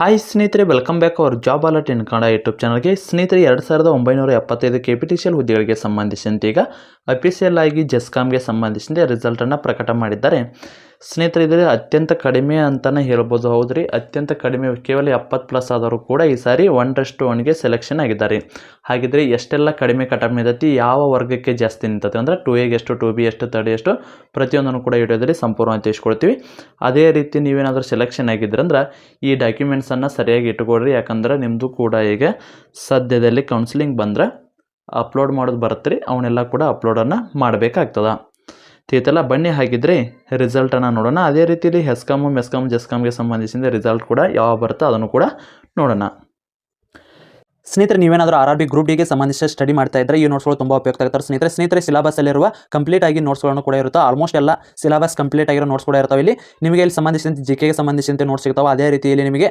Hi ಸ್ನೇಹಿತರೆ welcome back our job alert in Kannada YouTube ಚಾನಲ್ಗೆ ಸ್ನೇಹಿತರೆ, ಎರಡು ಸಾವಿರದ ಒಂಬೈನೂರ ಎಪ್ಪತ್ತೈದು K P T C L ಹುದ್ದೆಗಳಿಗೆ ಸಂಬಂಧಿಸಿದಂತೆ ಈಗ ಅಫಿಷಿಯಲ್ ಆಗಿ ಜೆಸ್ಕಾಮ್ಗೆ ಸಂಬಂಧಿಸಿದಂತೆ ರಿಸಲ್ಟನ್ನು ಪ್ರಕಟ ಮಾಡಿದ್ದಾರೆ. ಸ್ನೇಹಿತರೆ ಅತ್ಯಂತ ಕಡಿಮೆ ಅಂತಲೇ ಹೇಳ್ಬೋದು. ಹೌದ್ರಿ? ಅತ್ಯಂತ ಕಡಿಮೆ, ಕೇವಲ ಎಪ್ಪತ್ತು ಪ್ಲಸ್ ಆದರೂ ಕೂಡ ಈ ಸಾರಿ ಒನ್ರಷ್ಟು ಒನ್ಗೆ ಸೆಲೆಕ್ಷನ್ ಆಗಿದ್ದಾರೆ. ಹಾಗಿದ್ರೆ ಎಷ್ಟೆಲ್ಲ ಕಡಿಮೆ ಕಟಪ್ ನಿಂತೈತಿ ಯಾವ ವರ್ಗಕ್ಕೆ ಜಾಸ್ತಿ ನಿಂತೈತೆ ಅಂದರೆ ಟು ಎಗೆ ಎಷ್ಟು ಟು ಬಿ ಎಷ್ಟು ತರ್ಡ್ ಎಷ್ಟು, ಪ್ರತಿಯೊಂದನ್ನು ಕೂಡ ವಿಡಿಯೋದಲ್ಲಿ ಸಂಪೂರ್ಣವಾಗಿ ತಿಳಿಸ್ಕೊಡ್ತೀವಿ. ಅದೇ ರೀತಿ ನೀವೇನಾದರೂ ಸೆಲೆಕ್ಷನ್ ಆಗಿದ್ರಂದ್ರೆ ಈ ಡಾಕ್ಯುಮೆಂಟ್ಸನ್ನು ಸರಿಯಾಗಿ ಇಟ್ಕೊಳ್ರಿ ಯಾಕಂದ್ರೆ ನಿಮ್ಮದು ಕೂಡ ಈಗ ಸದ್ಯದಲ್ಲಿ ಕೌನ್ಸಿಲಿಂಗ್ ಬಂದ್ರೆ ಅಪ್ಲೋಡ್ ಮಾಡೋದು ಬರುತ್ತೆ ರೀ. ಅವನ್ನೆಲ್ಲ ಕೂಡ ಅಪ್ಲೋಡನ್ನು ಮಾಡಬೇಕಾಗ್ತದ. ತೀತಲ್ಲ ಬನ್ನಿ ಹಾಗಿದ್ರೆ ರಿಸಲ್ಟನ್ನು ನೋಡೋಣ. ಅದೇ ರೀತಿಯಲ್ಲಿ ಹೆಸ್ಕಾಮು ಮೆಸ್ಕಾಮ್ ಜೆಸ್ಕಾಮ್ಗೆ ಸಂಬಂಧಿಸಿದ ರಿಸಲ್ಟ್ ಕೂಡ ಯಾವಾಗ ಬರುತ್ತೋ ಅದನ್ನು ಕೂಡ ನೋಡೋಣ. ಸ್ನೇಹಿತರೆ, ನೀವೇನಾದರೂ ಆರ್ ಆರ್ ಬಿ ಗ್ರೂಪ್ ಡಿಗೆ ಸಂಬಂಧಿಸಿದ ಸ್ಟಡಿ ಮಾಡ್ತಾ ಇದ್ದರೆ ಈ ನೋಟ್ಸ್ಗಳು ತುಂಬ ಉಪಯುಕ್ತ ಆಗ್ತಾರೆ. ಸ್ನೇಹಿತರೆ ಸ್ನೇಹಿತರೆ ಸಿಲೆಬಸ್ಸಲ್ಲಿರುವ ಕಂಪ್ಲೀಟ್ ಆಗಿ ನೋಟ್ಸ್ಗಳನ್ನು ಕೂಡ ಇರುತ್ತೆ? ಆಲ್ಮೋಸ್ಟ್ ಎಲ್ಲ ಸಿಲಬಸ್ ಕಂಪ್ಲೀಟ್ ಆಗಿರೋ ನೋಟ್ಸ್ ಕೂಡ ಇರ್ತಾವೆ. ಇಲ್ಲಿ ನಿಮಗೆ ಇಲ್ಲಿ ಸಂಬಂಧಿಸಿದಂತೆ ಜಿ ಕೆಗೆ ಸಂಬಂಧಿಸಿದಂತೆ ನೋಟ್ಸ್ ಸಿಗ್ತಾವೆ. ಅದೇ ರೀತಿಯಲ್ಲಿ ನಿಮಗೆ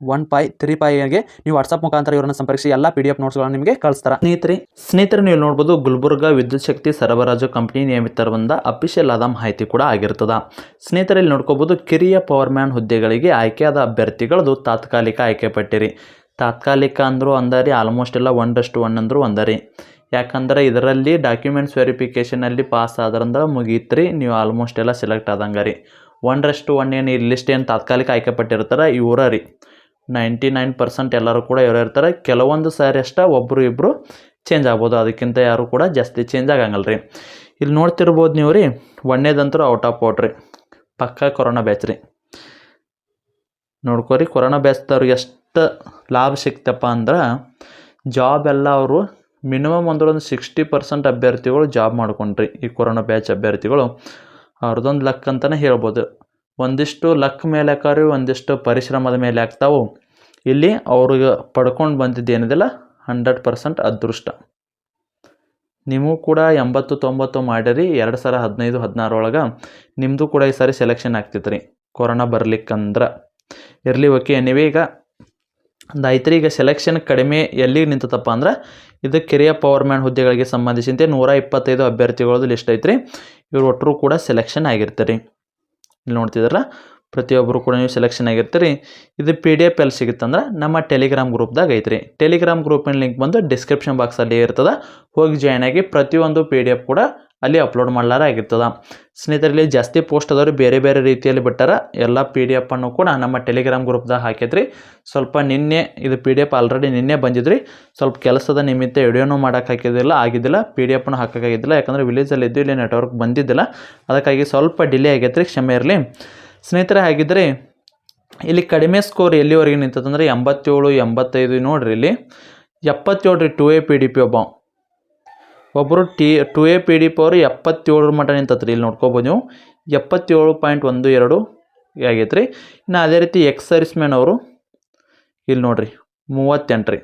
one five three ಫೈಗೆ ನೀವು ವಾಟ್ಸಪ್ ಮುಖಾಂತರ ಇವರನ್ನು ಸಂಪರ್ಕಿಸಿ, ಎಲ್ಲ ಪಿ ಡಿ ಎಫ್ ನೋಟ್ಸ್ಗಳನ್ನು ನಿಮಗೆ ಕಳಿಸ್ತಾರೆ. ಸ್ನೇಹಿತರೆ ಸ್ನೇಹಿತರೆ, ನೀವು ನೋಡ್ಬೋದು ಗುಲ್ಬರ್ಗ ವಿದ್ಯುತ್ ಶಕ್ತಿ ಸರಬರಾಜು ಕಂಪನಿ ನಿಯಮಿತರ ಬಂದ ಅಫಿಷಿಯಲ್ ಆದ ಮಾಹಿತಿ ಕೂಡ ಆಗಿರ್ತದೆ. ಸ್ನೇಹಿತರಲ್ಲಿ ನೋಡ್ಕೋಬೋದು ಕಿರಿಯ ಪವರ್ ಮ್ಯಾನ್ ಹುದ್ದೆಗಳಿಗೆ ಆಯ್ಕೆಯಾದ ಅಭ್ಯರ್ಥಿಗಳದು ತಾತ್ಕಾಲಿಕ ಆಯ್ಕೆ ಪಟ್ಟಿರಿ. ತಾತ್ಕಾಲಿಕ ಅಂದರು ಅಂದರಿ ಆಲ್ಮೋಸ್ಟ್ ಎಲ್ಲ ಒಂದಷ್ಟು ಒನ್ ಅಂದರು ಒಂದರಿ. ಯಾಕಂದ್ರೆ ಇದರಲ್ಲಿ ಡಾಕ್ಯುಮೆಂಟ್ಸ್ ವೆರಿಫಿಕೇಷನಲ್ಲಿ ಪಾಸ್ ಆದ್ರಂದ್ರೆ ಮುಗೀತ್ರಿ, ನೀವು ಆಲ್ಮೋಸ್ಟ್ ಎಲ್ಲ ಸೆಲೆಕ್ಟ್ ಆದಂಗೆ ರೀ ಒಂದರಷ್ಟು ಒನ್ ಏನು ಈ ಲಿಸ್ಟ್ ಏನು ತಾತ್ಕಾಲಿಕ ಆಯ್ಕೆ ಪಟ್ಟಿರ್ತಾರೆ ಇವರ ರೀ ನೈಂಟಿ ನೈನ್ ಪರ್ಸೆಂಟ್ ಎಲ್ಲರೂ ಕೂಡ ಇವರು ಇರ್ತಾರೆ. ಕೆಲವೊಂದು ಸಾರಿ ಅಷ್ಟೇ ಒಬ್ಬರು ಇಬ್ಬರು ಚೇಂಜ್ ಆಗ್ಬೋದು. ಅದಕ್ಕಿಂತ ಯಾರು ಕೂಡ ಜಾಸ್ತಿ ಚೇಂಜ್ ಆಗಂಗಲ್ಲ ರೀ. ಇಲ್ಲಿ ನೋಡ್ತಿರ್ಬೋದು ನೀವು ರೀ ಒಣ್ಣೇದಂತರೂ ಔಟ್ ಆಫ್ ಔಟ್ ಪಕ್ಕ ಕೊರೋನಾ ಬ್ಯಾಚ್ ರೀ. ನೋಡ್ಕೋರಿ, ಕೊರೋನಾ ಬ್ಯಾಚ್ದವ್ರಿಗೆ ಎಷ್ಟು ಲಾಭ ಸಿಕ್ತಪ್ಪ ಅಂದ್ರೆ ಜಾಬ್ ಎಲ್ಲ ಅವರು ಮಿನಿಮಮ್ ಅಂದ್ರೆ ಒಂದು ಸಿಕ್ಸ್ಟಿ ಪರ್ಸೆಂಟ್ ಅಭ್ಯರ್ಥಿಗಳು ಜಾಬ್ ಮಾಡ್ಕೊಂಡ್ರಿ ಈ ಕೊರೋನಾ ಬ್ಯಾಚ್ ಅಭ್ಯರ್ಥಿಗಳು. ಅವ್ರದ್ದೊಂದು ಲಕ್ ಅಂತಲೇ ಹೇಳ್ಬೋದು. ಒಂದಿಷ್ಟು ಲಕ್ ಮೇಲೆ ಹಾಕಾರಿ ಒಂದಿಷ್ಟು ಪರಿಶ್ರಮದ ಮೇಲೆ ಆಗ್ತಾವು ಇಲ್ಲಿ ಅವ್ರಿಗೆ ಪಡ್ಕೊಂಡು ಬಂದಿದ್ದು ಏನಿದೆಲ್ಲ? ಹಂಡ್ರೆಡ್ ಪರ್ಸೆಂಟ್ ಅದೃಷ್ಟ. ನೀವು ಕೂಡ ಎಂಬತ್ತು ತೊಂಬತ್ತು ಮಾಡಿರಿ, ಎರಡು ಸಾವಿರ ಹದಿನೈದು ಹದಿನಾರೊಳಗೆ ನಿಮ್ಮದು ಕೂಡ ಈ ಸಾರಿ ಸೆಲೆಕ್ಷನ್ ಆಗ್ತಿತ್ತು ರೀ ಕೊರೋನಾ ಬರ್ಲಿಕ್ಕಂದ್ರೆ. ಇರಲಿ ಓಕೆ ಎನಿವೆ ಈಗ ಐತ್ರಿ ಈಗ ಸೆಲೆಕ್ಷನ್ ಕಡಿಮೆ ಎಲ್ಲಿಗೆ ನಿಂತತಪ್ಪ ಅಂದ್ರೆ, ಇದು ಕಿರಿಯ ಪವರ್ ಮ್ಯಾನ್ ಹುದ್ದೆಗಳಿಗೆ ಸಂಬಂಧಿಸಿದಂತೆ ನೂರ ಇಪ್ಪತ್ತೈದು ಅಭ್ಯರ್ಥಿಗಳದ್ದು ಲಿಸ್ಟ್ ಐತ್ರಿ. ಇವ್ರು ಒಟ್ಟರು ಕೂಡ ಸೆಲೆಕ್ಷನ್ ಆಗಿರ್ತಾರೆ. ಇಲ್ಲಿ ನೋಡ್ತಿದ್ರಲ್ಲ ಪ್ರತಿಯೊಬ್ಬರು ಕೂಡ ನೀವು ಸೆಲೆಕ್ಷನ್ ಆಗಿರ್ತೀರಿ. ಇದು ಪಿ ಡಿ ಎಫ್ ಎಲ್ಲಿ ಸಿಗುತ್ತಂದ್ರೆ ನಮ್ಮ ಟೆಲಿಗ್ರಾಮ್ ಗ್ರೂಪ್ದಾಗ ಐತ್ರಿ. ಟೆಲಿಗ್ರಾಮ್ ಗ್ರೂಪಿನ ಲಿಂಕ್ ಬಂದು ಡಿಸ್ಕ್ರಿಪ್ಷನ್ ಬಾಕ್ಸಲ್ಲಿ ಇರ್ತದೆ. ಹೋಗಿ ಜಾಯ್ನ್ ಆಗಿ ಪ್ರತಿಯೊಂದು ಪಿ ಡಿ ಎಫ್ ಕೂಡ ಅಲ್ಲಿ ಅಪ್ಲೋಡ್ ಮಾಡ್ಲಾರ ಆಗಿರ್ತದೆ. ಸ್ನೇಹಿತರಲ್ಲಿ ಜಾಸ್ತಿ ಪೋಸ್ಟ್ ಅದಾವ್ರಿ ಬೇರೆ ಬೇರೆ ರೀತಿಯಲ್ಲಿ ಬಿಟ್ಟಾರ. ಎಲ್ಲ ಪಿ ಡಿ ಎಫನ್ನು ಕೂಡ ನಮ್ಮ ಟೆಲಿಗ್ರಾಮ್ ಗ್ರೂಪ್ದಾಗ ಹಾಕಿದ್ರಿ. ಸ್ವಲ್ಪ ನಿನ್ನೆ ಇದು ಪಿ ಡಿ ಎಫ್ ಆಲ್ರೆಡಿ ನಿನ್ನೆ ಬಂದಿದ್ರಿ. ಸ್ವಲ್ಪ ಕೆಲಸದ ನಿಮಿತ್ತ ವಿಡಿಯೋನೂ ಮಾಡೋಕೆ ಹಾಕಿದ್ದಿಲ್ಲ, ಆಗಿದ್ದಿಲ್ಲ. ಪಿ ಡಿ ಎಫ್ನು ಹಾಕೋಕ್ಕಾಗಿದ್ದಿಲ್ಲ. ಯಾಕಂದರೆ ವಿಲೇಜಲ್ಲಿ ಇದ್ದು ಇಲ್ಲಿ ನೆಟ್ವರ್ಕ್ ಬಂದಿದ್ದಿಲ್ಲ. ಅದಕ್ಕಾಗಿ ಸ್ವಲ್ಪ ಡಿಲೇ ಆಗೈತ್ರಿ, ಕ್ಷಮೆ ಇರಲಿ. ಸ್ನೇಹಿತರೆ, ಹಾಗಿದ್ರೆ ಇಲ್ಲಿ ಕಡಿಮೆ ಸ್ಕೋರ್ ಎಲ್ಲಿವರೆಗೆ ನಿಂತದಂದ್ರೆ ಎಂಬತ್ತೇಳು, ಎಂಬತ್ತೈದು ನೋಡ್ರಿ ಇಲ್ಲಿ. ಎಪ್ಪತ್ತೇಳು ರೀ two A P D P ಒಬ್ಬ. ಒಬ್ಬರು T two A P D power ಎಪ್ಪತ್ತೇಳರ ಮಟ್ಟ ನಿಂತತ್ರಿ. ಇಲ್ಲಿ ನೋಡ್ಕೋಬೋದು ನೀವು. ಎಪ್ಪತ್ತೇಳು ಪಾಯಿಂಟ್ ಒಂದು ಎರಡು ಆಗೈತೆ ಇನ್ನು ಅದೇ ರೀತಿ ಎಕ್ಸ್ ಸರ್ವಿಸ್ ಮ್ಯಾನ್ ಅವರು, ಇಲ್ಲಿ ನೋಡ್ರಿ ಮೂವತ್ತೆಂಟು ರೀ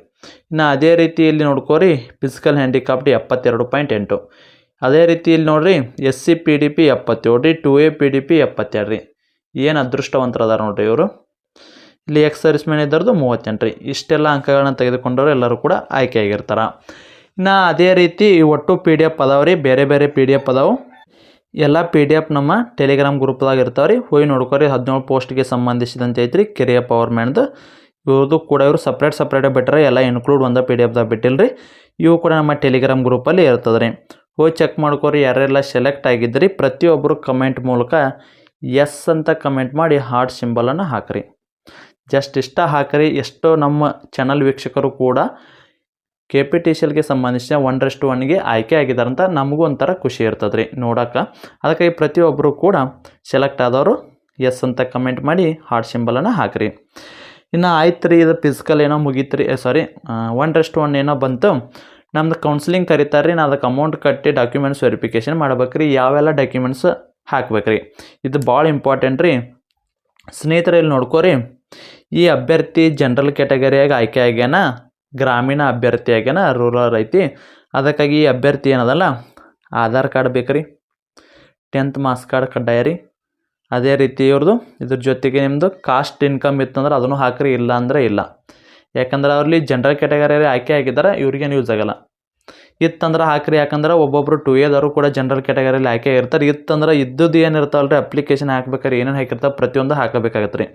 ಇನ್ನು ಅದೇ ರೀತಿ ಇಲ್ಲಿ ನೋಡ್ಕೋರಿ ಫಿಸಿಕಲ್ ಹ್ಯಾಂಡಿಕ್ಯಾಪ್ಟ್ ಎಪ್ಪತ್ತೆರಡು ಪಾಯಿಂಟ್ ಎಂಟು. ಅದೇ ರೀತಿ ಇಲ್ಲಿ ನೋಡ್ರಿ S C P D P ಎಪ್ಪತ್ತೇಳು ರೀ two A P D P ಎಪ್ಪತ್ತೆರಡು ರೀ ಏನು ಅದೃಷ್ಟವಂತರ ಅದಾರ ನೋಡ್ರಿ ಇವರು. ಇಲ್ಲಿ ಎಕ್ಸ್ ಸರ್ವಿಸ್ ಮ್ಯಾನ್ ಇದ್ದರದು ಮೂವತ್ತೆಂಟು ರೀ ಇಷ್ಟೆಲ್ಲ ಅಂಕಗಳನ್ನ ತೆಗೆದುಕೊಂಡವರು ಎಲ್ಲರೂ ಕೂಡ ಆಯ್ಕೆಯಾಗಿರ್ತಾರೆ ಇನ್ನು ಅದೇ ರೀತಿ ಒಟ್ಟು ಪಿ ಡಿ ಎಫ್ ಅದಾವೆ ರೀ, ಬೇರೆ ಬೇರೆ ಪಿ ಡಿ ಎಫ್ ಅದಾವೆ. ಎಲ್ಲ ಪಿ ಡಿ ಎಫ್ ನಮ್ಮ ಟೆಲಿಗ್ರಾಮ್ ಗ್ರೂಪ್ದಾಗ ಇರ್ತಾವೆ ರೀ. ಹೋಗಿ ನೋಡ್ಕೊರಿ ಹದಿನೇಳು ಪೋಸ್ಟ್ಗೆ ಸಂಬಂಧಿಸಿದಂತೆ ಐತ್ರಿ, ಕೆರಿಯ ಪವರ್ ಮ್ಯಾನ್ದು ಇವ್ರದ್ದು ಕೂಡ ಇವರು ಸಪ್ರೇಟ್ ಸಪ್ರೇಟಾಗಿ ಬಿಟ್ಟರೆ ಎಲ್ಲ ಇನ್ಕ್ಲೂಡ್ ಒಂದು ಪಿ ಡಿ ಎಫ್ದಾಗ ಬಿಟ್ಟಿಲ್ಲ ರೀ ಇವು ಕೂಡ ನಮ್ಮ ಟೆಲಿಗ್ರಾಮ್ ಗ್ರೂಪಲ್ಲಿ ಇರ್ತದೆ ರೀ. ಹೋಗಿ ಚೆಕ್ ಮಾಡ್ಕೊರಿ ಯಾರೆಲ್ಲ ಸೆಲೆಕ್ಟ್ ಆಗಿದ್ರಿ ಪ್ರತಿಯೊಬ್ಬರು ಕಮೆಂಟ್ ಮೂಲಕ ಎಸ್ ಅಂತ ಕಮೆಂಟ್ ಮಾಡಿ ಹಾರ್ಟ್ ಸಿಂಬಲನ್ನು ಹಾಕ್ರಿ. ಜಸ್ಟ್ ಇಷ್ಟ ಹಾಕ್ರಿ, ಎಷ್ಟೋ ನಮ್ಮ ಚಾನಲ್ ವೀಕ್ಷಕರು ಕೂಡ ಕೆ ಪಿ ಟಿ ಸಿ ಎಲ್ಗೆ ಸಂಬಂಧಿಸಿದ ಒನ್ರಷ್ಟು ಒನ್ಗೆ ಆಯ್ಕೆ ಆಗಿದ್ದಾರೆ ಅಂತ ನಮಗೂ ಒಂಥರ ಖುಷಿ ಇರ್ತದೆ ರೀ ನೋಡೋಕೆ ಅದಕ್ಕಾಗಿ ಪ್ರತಿಯೊಬ್ಬರು ಕೂಡ ಸೆಲೆಕ್ಟ್ ಆದವರು ಎಸ್ ಅಂತ ಕಮೆಂಟ್ ಮಾಡಿ ಹಾರ್ಟ್ ಸಿಂಬಲನ್ನು ಹಾಕಿರಿ. ಇನ್ನು ಆಯ್ತು ರೀ, ಇದು ಫಿಸಿಕಲ್ ಏನೋ ಮುಗೀತು ರೀ ಸಾರಿ ಒನ್ ರೆಸ್ಟ್ ಒನ್ ಏನೋ ಬಂತು. ನಮ್ದು ಕೌನ್ಸಿಲಿಂಗ್ ಕರೀತಾರೆ ರೀ ನಾ ಅದಕ್ಕೆ ಅಮೌಂಟ್ ಕಟ್ಟಿ ಡಾಕ್ಯುಮೆಂಟ್ಸ್ ವೆರಿಫಿಕೇಷನ್ ಮಾಡ್ಬೇಕ್ರಿ. ಯಾವೆಲ್ಲ ಡಾಕ್ಯುಮೆಂಟ್ಸ್ ಹಾಕ್ಬೇಕ್ರಿ. ಇದು ಭಾಳ ಇಂಪಾರ್ಟೆಂಟ್ ರೀ. ಸ್ನೇಹಿತರಲ್ಲಿ ನೋಡ್ಕೋರಿ. ಈ ಅಭ್ಯರ್ಥಿ ಜನರಲ್ ಕ್ಯಾಟಗರಿಯಾಗಿ ಆಯ್ಕೆ ಆಗ್ಯಾನ. ಗ್ರಾಮೀಣ ಅಭ್ಯರ್ಥಿ ರೂರಲ್ ಐತಿ. ಅದಕ್ಕಾಗಿ ಅಭ್ಯರ್ಥಿ ಏನದಲ್ಲ, ಆಧಾರ್ ಕಾರ್ಡ್ ಬೇಕು ರೀ ಟೆಂತ್ ಮಾರ್ಕ್ಸ್ ಕಾರ್ಡ್ ಕಡ್ಡಾಯ ರೀ. ಅದೇ ರೀತಿ ಇವ್ರದ್ದು ಇದ್ರ ಜೊತೆಗೆ ನಿಮ್ಮದು ಕಾಸ್ಟ್ ಇನ್ಕಮ್ ಇತ್ತಂದ್ರೆ ಅದನ್ನು ಹಾಕ್ರಿ ಇಲ್ಲ ಅಂದರೆ ಇಲ್ಲ. ಯಾಕಂದ್ರೆ ಅವ್ರಲ್ಲಿ ಜನರಲ್ ಕ್ಯಾಟಗರಿಯಲ್ಲಿ ಆಯ್ಕೆ ಆಗಿದ್ದಾರೆ ಇವ್ರಿಗೇನು ಯೂಸ್ ಆಗಲ್ಲ. ಇತ್ತಂದ್ರೆ ಹಾಕ್ರಿ, ಯಾಕಂದ್ರೆ ಒಬ್ಬೊಬ್ರು ಟು ಎದವರು ಕೂಡ ಜನರಲ್ ಕ್ಯಾಟಗರಿಯಲ್ಲಿ ಹಾಕೇ ಇರ್ತಾರೆ. ಇತ್ತಂದ್ರೆ ಇದ್ದದ್ದು ಏನು ಇರ್ತಾವಲ್ಲ ರೀ ಅಪ್ಲಿಕೇಶನ್ ಹಾಕ್ಬೇಕಾದ್ರೆ ಏನೇನು ಹಾಕಿರ್ತಾವೆ ಪ್ರತಿಯೊಂದು ಹಾಕಬೇಕಾಗತ್ತೆ ರೀ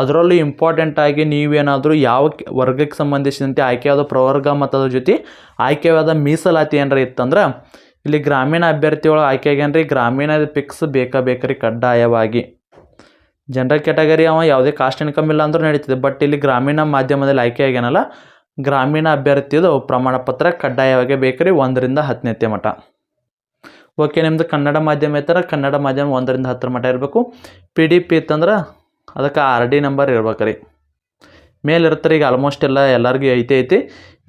ಅದರಲ್ಲೂ ಇಂಪಾರ್ಟೆಂಟ್ ಆಗಿ ನೀವೇನಾದರೂ ಯಾವ ವರ್ಗಕ್ಕೆ ಸಂಬಂಧಿಸಿದಂತೆ ಆಯ್ಕೆಯಾದ ಪ್ರವರ್ಗ ಮತ್ತು ಅದ್ರ ಜೊತೆ ಆಯ್ಕೆಯಾದ ಮೀಸಲಾತಿ ಏನಾರ ಇತ್ತಂದ್ರೆ, ಇಲ್ಲಿ ಗ್ರಾಮೀಣ ಅಭ್ಯರ್ಥಿಗಳು ಆಯ್ಕೆ ರೀ ಗ್ರಾಮೀಣ ಫಿಕ್ಸ್ ಬೇಕಾ ಬೇಕ್ರಿ ಕಡ್ಡಾಯವಾಗಿ. ಜನರಲ್ ಕ್ಯಾಟಗರಿ ಅವ ಯಾವುದೇ ಕಾಸ್ಟ್ ಇನ್ಕಮ್ ಇಲ್ಲ ಅಂದ್ರೂ ನಡೀತದೆ ಬಟ್ ಇಲ್ಲಿ ಗ್ರಾಮೀಣ ಮಾಧ್ಯಮದಲ್ಲಿ ಆಯ್ಕೆ ಆಗ್ಯಾನಲ್ಲ ಗ್ರಾಮೀಣ ಅಭ್ಯರ್ಥಿಯದು ಪ್ರಮಾಣ ಪತ್ರ ಕಡ್ಡಾಯವಾಗಿ ಬೇಕ್ರಿ, ಒಂದರಿಂದ ಹತ್ತನೇತೆ ಮಠ. ಓಕೆ ನಿಮ್ಮದು ಕನ್ನಡ ಮಾಧ್ಯಮ ಇತ್ತರ ಕನ್ನಡ ಮಾಧ್ಯಮ ಒಂದರಿಂದ ಹತ್ತರ ಮಠ ಇರಬೇಕು. ಪಿ ಡಿ ಪಿ ಇತ್ತಂದ್ರೆ ಅದಕ್ಕೆ ಆರ್ ಡಿ ನಂಬರ್ ಇರ್ಬೇಕು ರೀ ಮೇಲಿರ್ತಾರೆ ಈಗ ಆಲ್ಮೋಸ್ಟ್ ಎಲ್ಲ ಎಲ್ಲರಿಗೂ ಐತೆ ಐತಿ.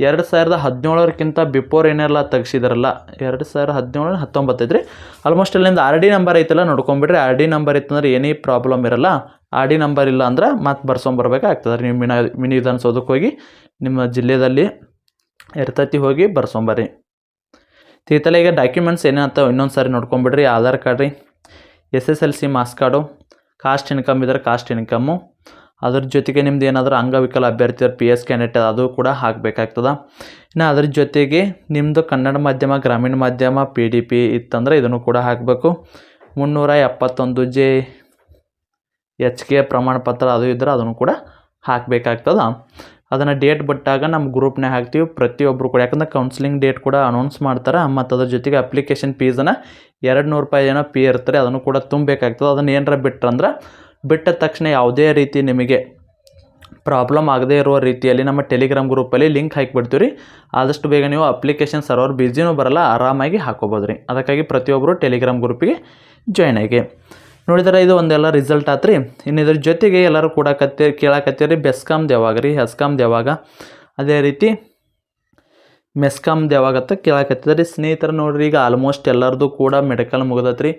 ಎರಡು ಸಾವಿರದ ಹದಿನೇಳರಕ್ಕಿಂತ ಬಿಫೋರ್ ಏನೆಲ್ಲ ತೆಗ್ಸಿದಾರಲ್ಲ, ಎರಡು ಸಾವಿರದ ಹದಿನೇಳು ಹತ್ತೊಂಬತ್ತು ಐತ್ರಿ ಆಲ್ಮೋಸ್ಟ್ ಅಲ್ಲಿಂದ ಆರ್ ಡಿ ನಂಬರ್ ಐತಲ್ಲ, ನೋಡ್ಕೊಂಬಿಡ್ರಿ. ಆರ್ ಡಿ ನಂಬರ್ ಇತ್ತಂದ್ರೆ ಏನೇ ಪ್ರಾಬ್ಲಮ್ ಇರಲ್ಲ. ಆರ್ ಡಿ ನಂಬರ್ ಇಲ್ಲ ಅಂದ್ರೆ ಮತ್ತೆ ಬರ್ಸೊಂಬರ್ಬೇಕಾಗ್ತದೆ ನೀವು ಮಿನ, ಮಿನಿ ವಿಧಾನಸೌಧಕ್ಕೆ ಹೋಗಿ, ನಿಮ್ಮ ಜಿಲ್ಲೆಯಲ್ಲಿ ಇರ್ತೈತಿ ಹೋಗಿ ಬರ್ಸೊಂಬರ್ರಿ ತೀತಲೆ ಈಗ ಡಾಕ್ಯುಮೆಂಟ್ಸ್ ಏನೇನಂತಾವ ಇನ್ನೊಂದು ಸಾರಿ ನೋಡ್ಕೊಂಬಿಡ್ರಿ. ಆಧಾರ್ ಕಾರ್ಡ್ ರೀ S S L C marks card caste income ಇದ್ರೆ ಕಾಸ್ಟ್ ಇನ್ಕಮ್ಮು ಅದ್ರ ಜೊತೆಗೆ ನಿಮ್ದು ಏನಾದರೂ ಅಂಗವಿಕಲ ಅಭ್ಯರ್ಥಿ ಪಿ ಎಸ್ ಕ್ಯಾಂಡಿಡೇಟ್ ಅದು ಕೂಡ ಹಾಕಬೇಕಾಗ್ತದೆ. ಇನ್ನು ಅದ್ರ ಜೊತೆಗೆ ನಿಮ್ಮದು ಕನ್ನಡ ಮಾಧ್ಯಮ, ಗ್ರಾಮೀಣ ಮಾಧ್ಯಮ ಪಿ ಡಿ ಪಿ ಇತ್ತಂದ್ರೆ ಇದನ್ನು ಕೂಡ ಹಾಕಬೇಕು. ಮುನ್ನೂರ ಎಪ್ಪತ್ತೊಂದು ಜೆ ಎಚ್ ಕೆ ಪ್ರಮಾಣ ಪತ್ರ ಅದು ಇದ್ದರೆ ಅದನ್ನು ಕೂಡ ಹಾಕಬೇಕಾಗ್ತದೆ. ಅದನ್ನು ಡೇಟ್ ಬಿಟ್ಟಾಗ ನಮ್ಮ ಗ್ರೂಪ್ನೇ ಹಾಕ್ತೀವಿ. ಪ್ರತಿಯೊಬ್ಬರು ಕೂಡ ಯಾಕಂದ್ರೆ ಕೌನ್ಸಿಲಿಂಗ್ ಡೇಟ್ ಕೂಡ ಅನೌನ್ಸ್ ಮಾಡ್ತಾರೆ. ಮತ್ತು ಅದ್ರ ಜೊತೆಗೆ ಅಪ್ಲಿಕೇಶನ್ ಫೀಸನ್ನು ಎರಡು ನೂರು ರೂಪಾಯಿ ಏನೋ ಪೀ ಇರ್ತಾರೆ ಅದನ್ನು ಕೂಡ ತುಂಬಬೇಕಾಗ್ತದೆ. ಅದನ್ನು ಏನಾರ ಬಿಟ್ರಂದ್ರೆ ಬಿಟ್ಟ ತಕ್ಷಣ ಯಾವುದೇ ರೀತಿ ನಿಮಗೆ ಪ್ರಾಬ್ಲಮ್ ಆಗದೇ ಇರುವ ರೀತಿಯಲ್ಲಿ ನಮ್ಮ ಟೆಲಿಗ್ರಾಮ್ ಗ್ರೂಪಲ್ಲಿ ಲಿಂಕ್ ಹಾಕಿಬಿಡ್ತೀವಿ ರೀ ಆದಷ್ಟು ಬೇಗ ನೀವು ಅಪ್ಲಿಕೇಶನ್ ಸರ್ವರ್ ಬಿಸಿನೂ ಬರಲ್ಲ, ಆರಾಮಾಗಿ ಹಾಕೋಬೋದು ರೀ ಅದಕ್ಕಾಗಿ ಪ್ರತಿಯೊಬ್ಬರು ಟೆಲಿಗ್ರಾಮ್ ಗ್ರೂಪಿಗೆ ಜಾಯ್ನ್ ಆಗಿ. ನೋಡಿದ್ರೆ ಇದು ಒಂದೆಲ್ಲ ರಿಸಲ್ಟ್ ಆತ್ರಿ. ಇನ್ನು ಇದ್ರ ಜೊತೆಗೆ ಎಲ್ಲರೂ ಕೂಡ ಕತ್ತಿ, ಕೇಳಕತ್ತೀರಿ ಬೆಸ್ಕಾಮ್ದು ಯಾವಾಗ ರೀ ಹೆಸ್ಕಾಮ್ ಯಾವಾಗ ಅದೇ ರೀತಿ ಮೆಸ್ಕಾಮ್ ಯಾವಾಗತ್ತ ಕೇಳಾಕತ್ತಿದ್ರಿ. ಸ್ನೇಹಿತರು ನೋಡ್ರಿ, ಈಗ ಆಲ್ಮೋಸ್ಟ್ ಎಲ್ಲರದು ಕೂಡ ಮೆಡಿಕಲ್ ಮುಗ್ದತ್ರಿ.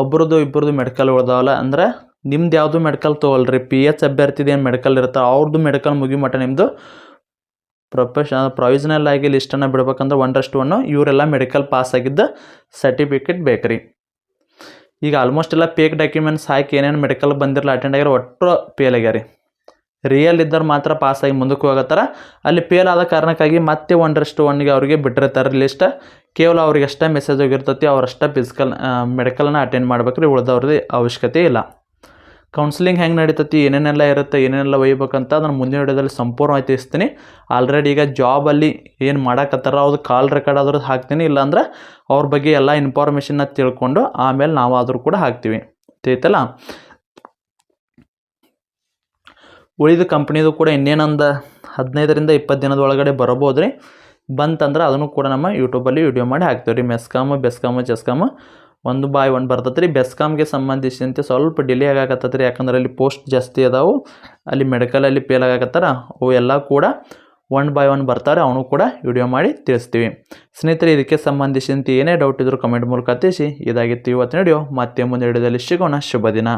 ಒಬ್ರದ್ದು ಇಬ್ಬರದು ಮೆಡಿಕಲ್ ಉಳ್ದಾವಲ್ಲ, ಅಂದ್ರೆ ನಿಮ್ದು ಯಾವುದು ಮೆಡಿಕಲ್ ತೊಗೊಳ್ರಿ ಪಿ ಎಚ್ ಅಭ್ಯರ್ಥಿದು ಏನು ಮೆಡಿಕಲ್ ಇರುತ್ತೆ ಅವ್ರದ್ದು ಮೆಡಿಕಲ್ ಮುಗಿ ಮಟ್ಟ ನಿಮ್ಮದು ಪ್ರೊಫೆಷನ್ ಪ್ರೊವಿಷನಲ್ ಆಗಿ ಲಿಸ್ಟನ್ನು ಬಿಡ್ಬೇಕಂದ್ರೆ ಒಂದಷ್ಟು ಒನ್ನು ಇವರೆಲ್ಲ ಮೆಡಿಕಲ್ ಪಾಸ್ ಆಗಿದ್ದ ಸರ್ಟಿಫಿಕೇಟ್ ಬೇಕ್ರಿ. ಈಗ ಆಲ್ಮೋಸ್ಟ್ ಎಲ್ಲ ಪೇಕ್ ಡಾಕ್ಯುಮೆಂಟ್ಸ್ ಹಾಕಿ ಏನೇನು ಮೆಡಿಕಲ್ ಬಂದಿರಲ್ಲ ಅಟೆಂಡ್ ಆಗಿರೋ ಒಟ್ಟು ಫೇಲ್ ಆಗ್ಯಾರಿ. ರಿಯಲ್ ಇದ್ದರೆ ಮಾತ್ರ ಪಾಸ್ ಆಗಿ ಮುಂದಕ್ಕೆ ಹೋಗತ್ತಾರ ಅಲ್ಲಿ ಫೇಲ್ ಆದ ಕಾರಣಕ್ಕಾಗಿ ಮತ್ತೆ ಒಂದರಷ್ಟು ಒನ್ಗೆ ಅವರಿಗೆ ಬಿಟ್ಟಿರ್ತಾರೆ ಲಿಸ್ಟ್ ಕೇವಲ ಅವ್ರಿಗೆ ಅಷ್ಟೇ ಮೆಸೇಜ್ ಹೋಗಿರ್ತೈತಿ ಅವ್ರಷ್ಟೇ ಫಿಸಿಕಲ್ ಮೆಡಿಕಲ್ನ ಅಟೆಂಡ್ ಮಾಡ್ಬೇಕ್ರಿ ಉಳಿದವ್ರದ್ದು ಅವಶ್ಯಕತೆ ಇಲ್ಲ. ಕೌನ್ಸಿಲಿಂಗ್ ಹೆಂಗೆ ನಡೀತೈತಿ, ಏನೇನೆಲ್ಲ ಇರುತ್ತೆ, ಏನೇನೆಲ್ಲ ಒಯ್ಬೇಕಂತ ಅದನ್ನು ಮುಂದಿನ ವಿಡಿಯೋದಲ್ಲಿ ಸಂಪೂರ್ಣವಾಗಿ ತಿಳಿಸ್ತೀನಿ. ಆಲ್ರೆಡಿ ಈಗ ಜಾಬಲ್ಲಿ ಏನು ಮಾಡೋಕತ್ತಾರ ಅವ್ರದ್ದು ಕಾಲ್ ರೆಕಾರ್ಡ್ ಆದ್ರೂ ಹಾಕ್ತೀನಿ, ಇಲ್ಲಾಂದ್ರೆ ಅವ್ರ ಬಗ್ಗೆ ಎಲ್ಲ ಇನ್ಫಾರ್ಮೇಷನ್ನ ತಿಳ್ಕೊಂಡು ಆಮೇಲೆ ನಾವು ಆದರೂ ಕೂಡ ಹಾಕ್ತೀವಿ. ತಿಳಿತಲ್ಲ? ಉಳಿದ ಕಂಪ್ನಿದು ಕೂಡ ಇನ್ನೇನೊಂದು ಹದಿನೈದರಿಂದ ಇಪ್ಪತ್ತು ದಿನದ ಒಳಗಡೆ ಬರಬೋದು ರೀ ಬಂತಂದ್ರೆ ಅದನ್ನು ಕೂಡ ನಮ್ಮ ಯೂಟ್ಯೂಬಲ್ಲಿ ವಿಡಿಯೋ ಮಾಡಿ ಹಾಕ್ತೀವಿ ರೀ ಮೆಸ್ಕಾಮು ಬೆಸ್ಕಾಮು ಚೆಸ್ಕಾಮು ಒಂದು ಬಾಯ್ ಒಂದು ಬರ್ತೈತೆ ರೀ ಬೆಸ್ಕಾಮ್ಗೆ ಸಂಬಂಧಿಸಿದಂತೆ ಸ್ವಲ್ಪ ಡಿಲೇ ಆಗಾಕತ್ತೈತೆ ಯಾಕಂದ್ರೆ ಅಲ್ಲಿ ಪೋಸ್ಟ್ ಜಾಸ್ತಿ ಅದಾವು. ಅಲ್ಲಿ ಮೆಡಿಕಲಲ್ಲಿ ಫೇಲ್ ಆಗಾಕತ್ತಾರ. ಅವು ಎಲ್ಲ ಕೂಡ ಒನ್ ಬೈ ಒನ್ ಬರ್ತಾರೆ. ಅವನು ಕೂಡ ವಿಡಿಯೋ ಮಾಡಿ ತಿಳಿಸ್ತೀವಿ. ಸ್ನೇಹಿತರೆ, ಇದಕ್ಕೆ ಸಂಬಂಧಿಸಿದಂತೆ ಏನೇ ಡೌಟ್ ಇದ್ದರೂ ಕಮೆಂಟ್ ಮೂಲಕ ತಿಳಿಸಿ. ಇದಾಗಿತ್ತು ಇವತ್ತಿನ ವಿಡಿಯೋ ಮತ್ತೆ ಮುಂದೆ ವಿಡಿಯೋದಲ್ಲಿ ಸಿಗೋಣ. ಶುಭ ದಿನ.